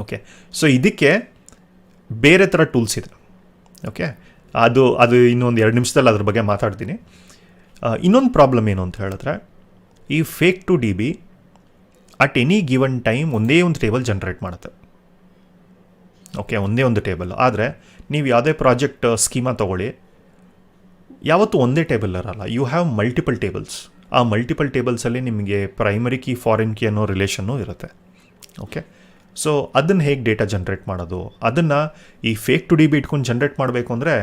ಓಕೆ ಸೊ ಇದಕ್ಕೆ ಬೇರೆ ಥರ ಟೂಲ್ಸ್ ಇದೆ. ಓಕೆ ಅದು ಅದು ಇನ್ನೊಂದು ಎರಡು ನಿಮಿಷದಲ್ಲಿ ಅದ್ರ ಬಗ್ಗೆ ಮಾತಾಡ್ತೀನಿ. ಇನ್ನೊಂದು ಪ್ರಾಬ್ಲಮ್ ಏನು ಅಂತ ಹೇಳಿದ್ರೆ, ಈ fake to D B at any given time ಒಂದೇ ಒಂದು ಟೇಬಲ್ ಜನ್ರೇಟ್ ಮಾಡುತ್ತೆ. ಓಕೆ ಒಂದೇ ಒಂದು ಟೇಬಲ್ ಆದರೆ, ನೀವು ಯಾವುದೇ ಪ್ರಾಜೆಕ್ಟ್ ಸ್ಕೀಮಾ ತೊಗೊಳ್ಳಿ. ಯಾವತ್ತೂ ಒಂದೇ ಟೇಬಲ್ ಇರಲ್ಲ. ಯು ಹ್ಯಾವ್ ಮಲ್ಟಿಪಲ್ ಟೇಬಲ್ಸ್ ಆ ಮಲ್ಟಿಪಲ್ ಟೇಬಲ್ಸಲ್ಲಿ ನಿಮಗೆ ಪ್ರೈಮರಿ ಕೀ ಫಾರಿನ್ ಕೀ ಅನ್ನೋ ರಿಲೇಷನ್ನು ಇರುತ್ತೆ. ಓಕೆ ಸೊ ಅದನ್ನು ಹೇಗೆ ಡೇಟಾ ಜನ್ರೇಟ್ ಮಾಡೋದು? ಅದನ್ನು ಈ ಫೇಕ್ ಟು ಡಿ ಬಿ ಇಟ್ಕೊಂಡು ಜನ್ರೇಟ್ ಮಾಡಬೇಕು ಅಂದರೆ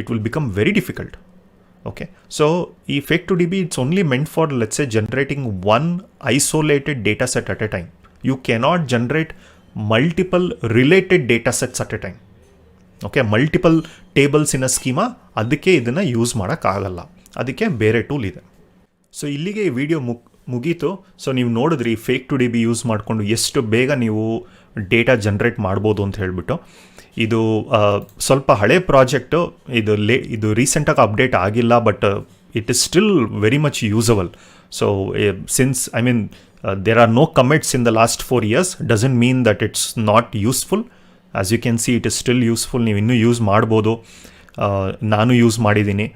it will become very difficult okay so ಈ fake to D B it's only meant for let's a generating one isolated data set at a time you cannot generate multiple related data sets at a time okay multiple tables in schema ಅದಕ್ಕೆ ಇದನ್ನು use ಮಾಡೋಕ್ಕಾಗಲ್ಲ. ಅದಕ್ಕೆ ಬೇರೆ tool ಇದೆ. So ಇಲ್ಲಿಗೆ ಈ video ಮುಗ್ ಮುಗೀತು. So ನೀವು ನೋಡಿದ್ರಿ fake to D B use ಮಾಡಿಕೊಂಡು ಎಷ್ಟು ಬೇಗ ನೀವು ಡೇಟಾ ಜನ್ರೇಟ್ ಮಾಡ್ಬೋದು ಅಂತ ಹೇಳಿಬಿಟ್ಟು. ಇದು ಸ್ವಲ್ಪ ಹಳೆ ಪ್ರಾಜೆಕ್ಟು ಇದು ಲೇ, ಇದು ರೀಸೆಂಟಾಗಿ ಅಪ್ಡೇಟ್ ಆಗಿಲ್ಲ but it is still very much usable so since I mean there are no comments in the last four years doesn't mean that it's not useful as you can see it is still useful ನೀವು ಇನ್ನೂ use ಮಾಡ್ಬೋದು. ನಾನು use ಮಾಡಿದ್ದೀನಿ.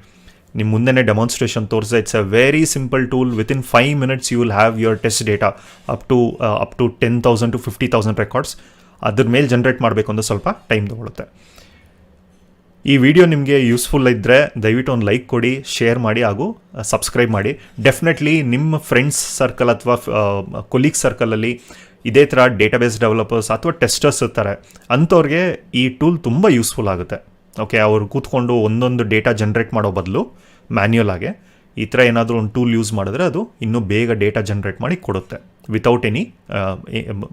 ನಿಮ್ಮ ಮುಂದೆನೇ demonstration ತೋರಿಸಿದೆ. It's a very simple tool within five minutes you will have your test data up to up to ten thousand to fifty thousand records ಅದ್ರ ಮೇಲೆ ಜನ್ರೇಟ್ ಮಾಡಬೇಕು ಅಂದರೆ ಸ್ವಲ್ಪ ಟೈಮ್ ತೊಗೊಳುತ್ತೆ. ಈ ವಿಡಿಯೋ ನಿಮಗೆ ಯೂಸ್ಫುಲ್ ಇದ್ದರೆ ದಯವಿಟ್ಟು ಒಂದು ಲೈಕ್ ಕೊಡಿ ಶೇರ್ ಮಾಡಿ ಹಾಗೂ ಸಬ್ಸ್ಕ್ರೈಬ್ ಮಾಡಿ. ಡೆಫಿನೆಟ್ಲಿ ನಿಮ್ಮ ಫ್ರೆಂಡ್ಸ್ ಸರ್ಕಲ್ ಅಥವಾ ಕೊಲೀಗ್ ಸರ್ಕಲಲ್ಲಿ ಇದೇ ಥರ ಡೇಟಾಬೇಸ್ ಡೆವಲಪರ್ಸ್ ಅಥವಾ ಟೆಸ್ಟರ್ಸ್ ಇರ್ತಾರೆ, ಅಂಥವ್ರಿಗೆ ಈ ಟೂಲ್ ತುಂಬ ಯೂಸ್ಫುಲ್ ಆಗುತ್ತೆ. ಓಕೆ ಅವ್ರು ಕೂತ್ಕೊಂಡು ಒಂದೊಂದು ಡೇಟಾ ಜನ್ರೇಟ್ ಮಾಡೋ ಬದಲು ಮ್ಯಾನ್ಯುಯಲ್ ಆಗಿ ಈ ಥರ ಏನಾದರೂ ಒಂದು ಟೂಲ್ ಯೂಸ್ ಮಾಡಿದ್ರೆ ಅದು ಇನ್ನೂ ಬೇಗ ಡೇಟಾ ಜನ್ರೇಟ್ ಮಾಡಿ ಕೊಡುತ್ತೆ without any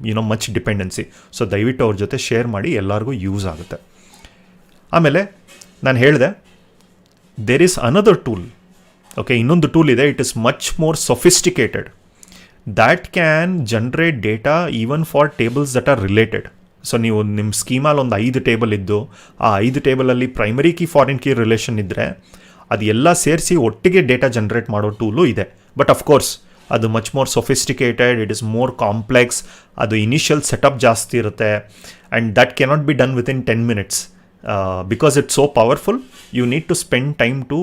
you know much dependency so ದಯವಿಟ್ಟು ಅವ್ರ ಜೊತೆ ಶೇರ್ ಮಾಡಿ ಎಲ್ಲರಿಗೂ ಯೂಸ್ ಆಗುತ್ತೆ. ಆಮೇಲೆ ನಾನು ಹೇಳಿದೆ there is another tool okay ಇನ್ನೊಂದು ಟೂಲ್ ಇದೆ it is much more sophisticated that can generate data even for tables that are related so ನೀವು ನಿಮ್ಮ ಸ್ಕೀಮಲ್ಲಿ ಒಂದು ಐದು ಟೇಬಲ್ ಇದ್ದು, ಆ ಐದು ಟೇಬಲಲ್ಲಿ primary key foreign key relation ಇದ್ದರೆ ಅದು ಎಲ್ಲ ಸೇರಿಸಿ ಒಟ್ಟಿಗೆ ಡೇಟಾ ಜನ್ರೇಟ್ ಮಾಡೋ ಟೂಲು ಇದೆ. ಬಟ್ ಅಫ್ಕೋರ್ಸ್ ಅದು much more sophisticated it is more complex ಅದು ಇನಿಷಿಯಲ್ ಸೆಟಪ್ ಜಾಸ್ತಿ ಇರುತ್ತೆ and that cannot be done within ten minutes because it's so powerful you need to spend time to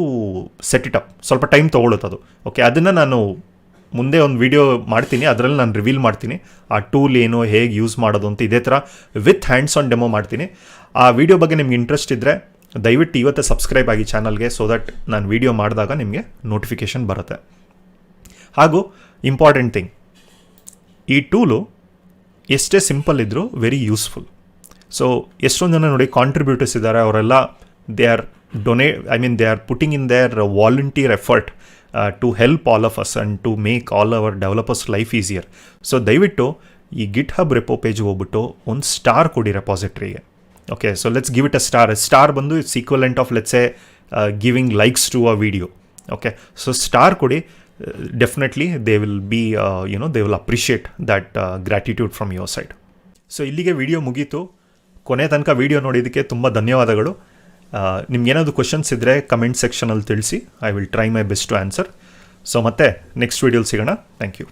set it up ಸ್ವಲ್ಪ time ತೊಗೊಳುತ್ತೆ okay ಅದನ್ನು ನಾನು ಮುಂದೆ ಒಂದು video ಮಾಡ್ತೀನಿ, ಅದರಲ್ಲಿ ನಾನು ರಿವೀಲ್ ಮಾಡ್ತೀನಿ. ಆ ಟೂಲ್ ಏನು, ಹೇಗೆ ಯೂಸ್ ಮಾಡೋದು ಅಂತ ಇದೇ ಥರ ವಿತ್ ಹ್ಯಾಂಡ್ಸ್ ಆನ್ ಡೆಮೋ ಮಾಡ್ತೀನಿ. ಆ ವಿಡಿಯೋ ಬಗ್ಗೆ ನಿಮ್ಗೆ ಇಂಟ್ರೆಸ್ಟ್ ಇದ್ದರೆ ದಯವಿಟ್ಟು ಇವತ್ತೇ ಸಬ್ಸ್ಕ್ರೈಬ್ ಆಗಿ ಚಾನಲ್ಗೆ ಸೊ ದಟ್ ನಾನು ವಿಡಿಯೋ ಮಾಡಿದಾಗ ನಿಮಗೆ ನೋಟಿಫಿಕೇಷನ್ ಬರುತ್ತೆ. ಹಾಗೂ ಇಂಪಾರ್ಟೆಂಟ್ ಥಿಂಗ್ ಈ ಟೂಲು ಎಷ್ಟೇ ಸಿಂಪಲ್ ಇದ್ದರೂ ವೆರಿ ಯೂಸ್ಫುಲ್ ಸೊ ಎಷ್ಟೊಂದು ಜನ ನೋಡಿ ಕಾಂಟ್ರಿಬ್ಯೂಟರ್ಸ್ ಇದ್ದಾರೆ, ಅವರೆಲ್ಲ they are done I mean they are putting in their volunteer effort to help all of us and to make all our developers life easier so ದಯವಿಟ್ಟು ಈ ಗಿಟ್ hub repo page ಹೋಗ್ಬಿಟ್ಟು ಒಂದು star ಕೊಡಿ ರೆಪಾಸಿಟ್ರಿಗೆ okay so let's give it a star star ಬಂದು it's equivalent of let's a giving likes to a video okay so star ಕೊಡಿ. Definitely they will be you know they will appreciate that gratitude from your side so ಇಲ್ಲಿಗೆ video ಮುಗೀತು. ಕೊನೆ ತನಕ video ನೋಡಿದ್ದಕ್ಕೆ ತುಂಬ ಧನ್ಯವಾದಗಳು. ನಿಮ್ಗೇನಾದ್ರು questions ಇದ್ದರೆ comment ಸೆಕ್ಷನಲ್ಲಿ ತಿಳಿಸಿ. I will try my best to answer so ಮತ್ತೆ ನೆಕ್ಸ್ಟ್ ವೀಡಿಯೋಲಿ ಸಿಗೋಣ. Thank you